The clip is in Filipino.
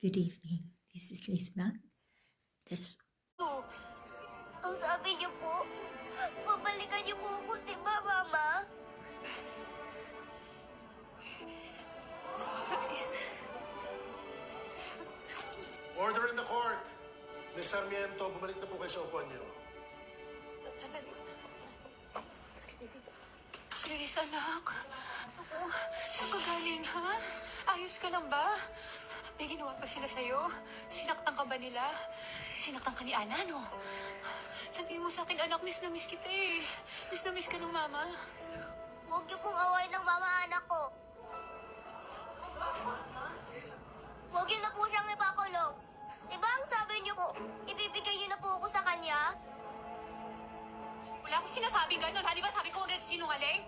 Good evening. This is Lisma. This Ang sabi niyo po, babalikan niyo po ako, di ba, Mama? Order in the court. Miss Sarmiento, bumalik na po kayo sa upuan niyo. Grace, anak. Ako, saan ka galing, ha? Ayos ka lang ba? May ginawa pa sila sa'yo? Sinaktan ka ba nila? Sinaktan ka ni Ana, no? Sabihin mo sa akin, anak, miss na miss kita eh. Miss na miss ka ng mama. Huwag niyo pong away ng mama anak ko. Huwag niyo na po siyang ipakulong. Di ba ang sabi niyo po, ibibigay niyo na po ako sa kanya? Wala akong sinasabing gano'n, ha? Di ba sabi ko huwag nagsisinungaling?